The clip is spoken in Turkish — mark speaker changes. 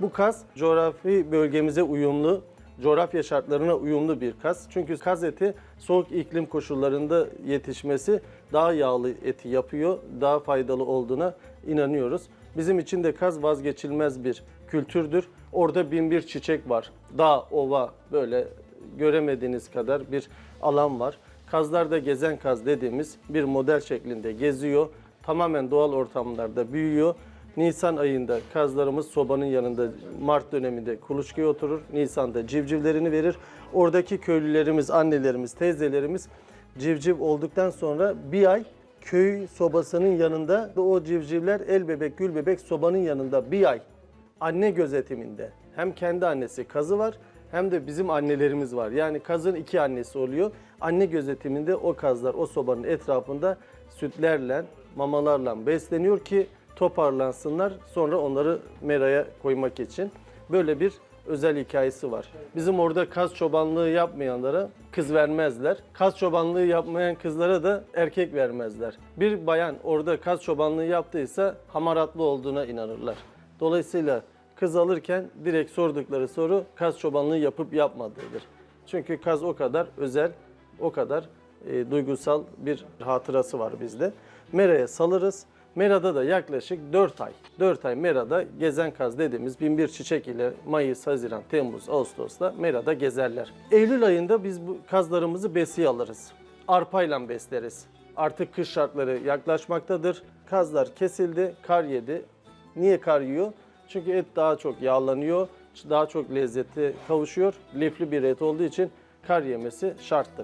Speaker 1: Bu kaz coğrafi bölgemize uyumlu, coğrafya şartlarına uyumlu bir kaz. Çünkü kaz eti soğuk iklim koşullarında yetişmesi daha yağlı eti yapıyor, daha faydalı olduğuna inanıyoruz. Bizim için de kaz vazgeçilmez bir kültürdür. Orada bin bir çiçek var. Dağ, ova böyle göremediğiniz kadar bir alan var. Kazlarda gezen kaz dediğimiz bir model şeklinde geziyor. Tamamen doğal ortamlarda büyüyor. Nisan ayında kazlarımız sobanın yanında Mart döneminde kuluçkaya oturur. Nisan'da civcivlerini verir. Oradaki köylülerimiz, annelerimiz, teyzelerimiz civciv olduktan sonra bir ay köy sobasının yanında o civcivler el bebek gül bebek sobanın yanında bir ay anne gözetiminde hem kendi annesi kazı var hem de bizim annelerimiz var. Yani kazın iki annesi oluyor. Anne gözetiminde o kazlar o sobanın etrafında sütlerle, mamalarla besleniyor ki toparlansınlar. Sonra onları meraya koymak için. Böyle bir özel hikayesi var. Bizim orada kaz çobanlığı yapmayanlara kız vermezler. Kaz çobanlığı yapmayan kızlara da erkek vermezler. Bir bayan orada kaz çobanlığı yaptıysa hamaratlı olduğuna inanırlar. Dolayısıyla kız alırken direkt sordukları soru kaz çobanlığı yapıp yapmadığıdır. Çünkü kaz o kadar özel, o kadar e, duygusal bir hatırası var bizde. Mera'ya salırız. Mera'da da yaklaşık 4 ay, 4 ay Mera'da gezen kaz dediğimiz binbir çiçek ile Mayıs, Haziran, Temmuz, Ağustos'ta Mera'da gezerler. Eylül ayında biz bu kazlarımızı besiye alırız. Arpayla besleriz. Artık kış şartları yaklaşmaktadır. Kazlar kesildi, kar yedi. Niye kar yiyor? Çünkü et daha çok yağlanıyor, daha çok lezzeti kavuşuyor. Lifli bir et olduğu için kar yemesi şarttır.